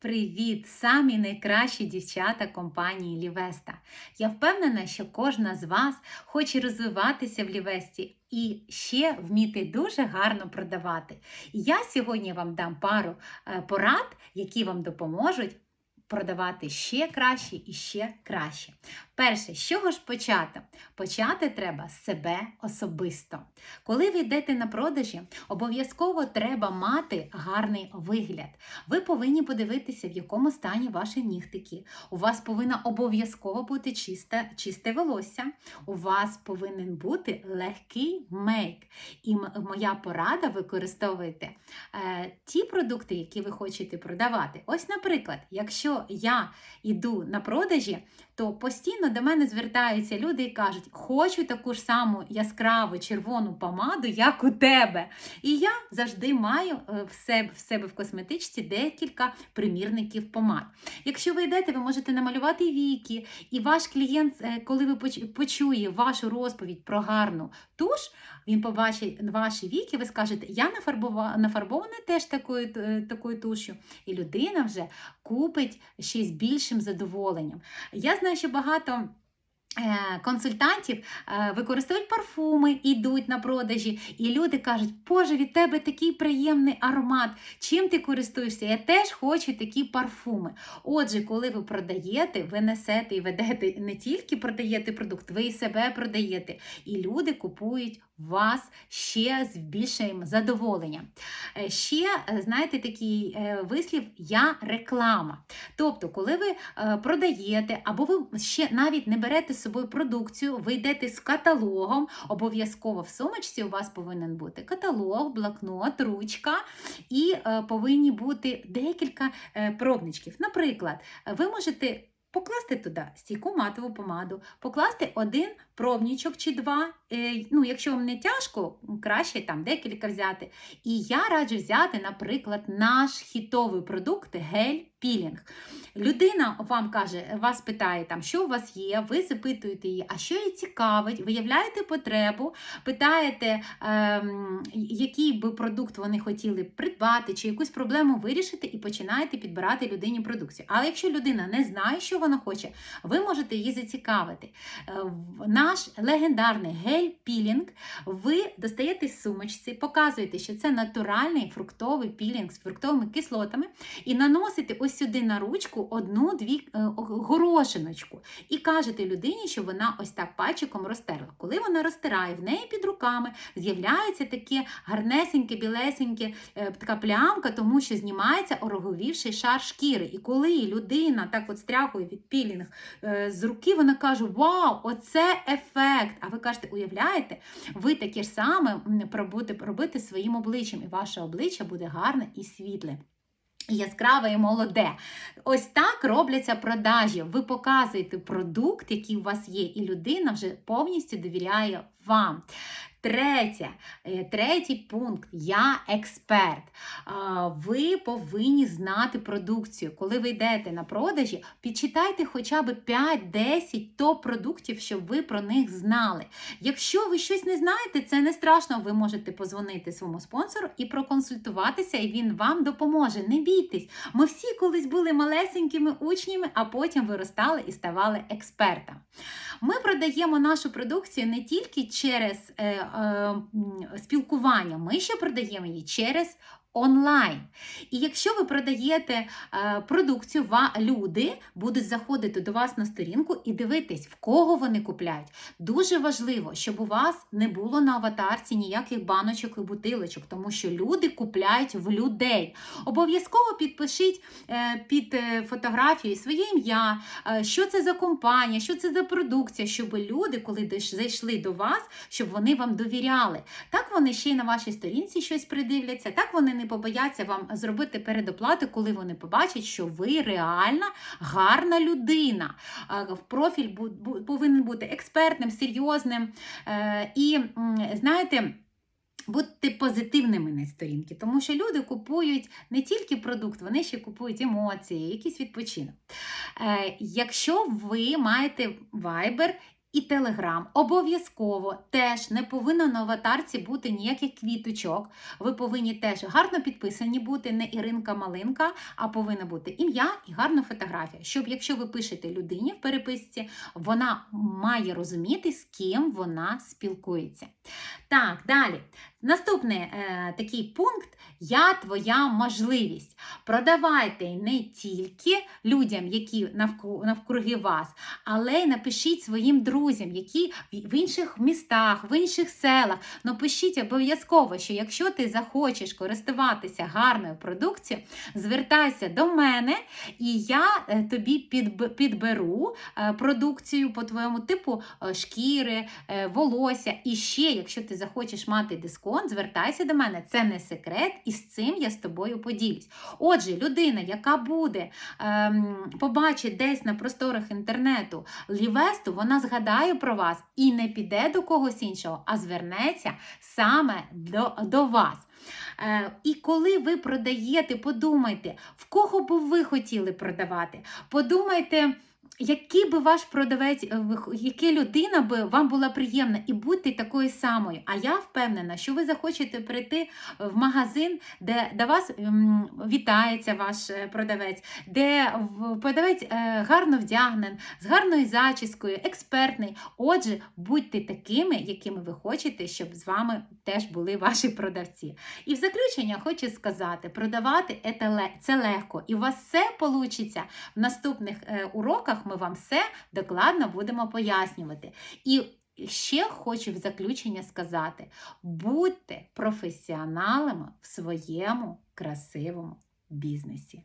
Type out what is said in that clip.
Привіт! Самі найкращі дівчата компанії Лівеста. Я впевнена, що кожна з вас хоче розвиватися в Лівесті і ще вміти дуже гарно продавати. І я сьогодні вам дам пару е, порад, які вам допоможуть продавати ще краще і ще краще. Перше, з чого ж почати? Почати треба з себе особисто. Коли ви йдете на продажі, обов'язково треба мати гарний вигляд. Ви повинні подивитися, в якому стані ваші нігтики. У вас повинна обов'язково бути чисте, чисте волосся. У вас повинен бути легкий мейк. І моя порада використовуйте е, ті продукти, які ви хочете продавати. Ось, наприклад, якщо я йду на продажі, то постійно до мене звертаються люди і кажуть, хочу таку ж саму яскраву червону помаду, як у тебе. І я завжди маю е, в себе, в себе в косметичці декілька примірників помад. Якщо ви йдете, ви можете намалювати віки, і ваш клієнт, е, коли ви почує вашу розповідь про гарну туш, він побачить ваші віки, ви скажете, я нафарбова, нафарбована теж такою, е, такою тушю. І людина вже купить ще з більшим задоволенням. Я знаю, що багато. е, Консультантів е, використовують парфуми, йдуть на продажі, і люди кажуть, Боже, від тебе такий приємний аромат. Чим ти користуєшся? Я теж хочу такі парфуми. Отже, коли ви продаєте, ви несете і ведете не тільки продаєте продукт, ви і себе продаєте. І люди купують вас ще з більшим задоволенням. Е, Ще, е, знаєте, такий е, вислів я реклама. Тобто, коли ви продаєте, або ви ще навіть не берете з собою продукцію, ви йдете з каталогом, обов'язково в сумочці у вас повинен бути каталог, блокнот, ручка, і повинні бути декілька пробничків. Наприклад, ви можете. Покласти туди стійку матову помаду, покласти один пробнічок чи два. Е, ну, якщо вам не тяжко, краще там декілька взяти. І я раджу взяти, наприклад, наш хітовий продукт гель пілінг. Людина вам каже, вас питає, там, що у вас є, ви запитуєте її, а що їй цікавить, виявляєте потребу, питаєте, ем, який би продукт вони хотіли придбати, чи якусь проблему вирішити, і починаєте підбирати людині продукцію. Але якщо людина не знає, що вона хоче, ви можете її зацікавити. Е, Наш легендарний гель-пілінг ви достаєте з сумочці, показуєте, що це натуральний фруктовий пілінг з фруктовими кислотами, і наносите ось сюди на ручку одну-дві е, горошиночку. І кажете людині, що вона ось так пальчиком розтерла. Коли вона розтирає, в неї під руками з'являється таке гарнесеньке, білесеньке, е, така плямка, тому що знімається ороговівший шар шкіри. І коли людина так от стряхує від пілінг е, з руки, вона каже: Вау, оце ефект! А ви кажете, уявляєте, ви таке ж саме робити своїм обличчям, і ваше обличчя буде гарне і світле. Яскраве і молоде. Ось так робляться продажі. Ви показуєте продукт, який у вас є, і людина вже повністю довіряє вам. Третє, е, третій пункт я експерт. Ви повинні знати продукцію. Коли ви йдете на продажі, підчитайте хоча б 5-10 топ-продуктів, щоб ви про них знали. Якщо ви щось не знаєте, це не страшно. Ви можете позвонити своєму спонсору і проконсультуватися, і він вам допоможе. Не бійтесь. Ми всі колись були малесенькими учнями, а потім виростали і ставали експертами. Ми продаємо нашу продукцію не тільки через е, спілкування, ми ще продаємо її через онлайн. І якщо ви продаєте е, продукцію, люди будуть заходити до вас на сторінку і дивитись, в кого вони купляють. Дуже важливо, щоб у вас не було на аватарці ніяких баночок і бутилочок, тому що люди купляють в людей. Обов'язково підпишіть е, під е, фотографією своє ім'я, що це за компанія, що це за продукція, щоб люди, коли зайшли до вас, щоб вони вам довіряли. Так вони ще й на вашій сторінці щось придивляться, так вони не побояться вам зробити передоплату, коли вони побачать, що ви реальна гарна людина. В профіль повинен бути експертним, серйозним е, і знаєте. Будьте позитивними на сторінки, тому що люди купують не тільки продукт, вони ще купують емоції, якийсь відпочинок. Е, якщо ви маєте Viber і Телеграм. Обов'язково теж не повинно на аватарці бути ніяких квіточок. Ви повинні теж гарно підписані бути, не Іринка Малинка, а повинна бути ім'я і гарна фотографія. Щоб якщо ви пишете людині в переписці, вона має розуміти, з ким вона спілкується. Так, далі. Наступний е, такий пункт я твоя можливість. Продавайте не тільки людям, які навкруги вас, але й напишіть своїм друзям, які в інших містах, в інших селах. Ну пишіть обов'язково, що якщо ти захочеш користуватися гарною продукцією, звертайся до мене, і я е, тобі підберу е, продукцію по твоєму типу е, шкіри, волосся. І ще, якщо ти захочеш мати дисконт, звертайся до мене. Це не секрет, і з цим я з тобою поділюсь. Отже, людина, яка буде ем, побачить десь на просторах інтернету лівесту, вона згадає про вас і не піде до когось іншого, а звернеться саме до, до вас. Е, і коли ви продаєте, подумайте, в кого б ви хотіли продавати. Подумайте. Який би ваш продавець, е, яка людина би вам була приємна, і будьте такою самою. А я впевнена, що ви захочете прийти в магазин, де до вас вітається ваш е, продавець, де продавець е, гарно вдягнен, з гарною зачіскою, експертний. Отже, будьте такими, якими ви хочете, щоб з вами теж були ваші продавці. І в заключення хочу сказати: продавати це легко, і у вас все вийде. В наступних е, уроках ми вам все докладно будемо пояснювати. І ще хочу в заключення сказати: будьте професіоналами в своєму красивому бізнесі.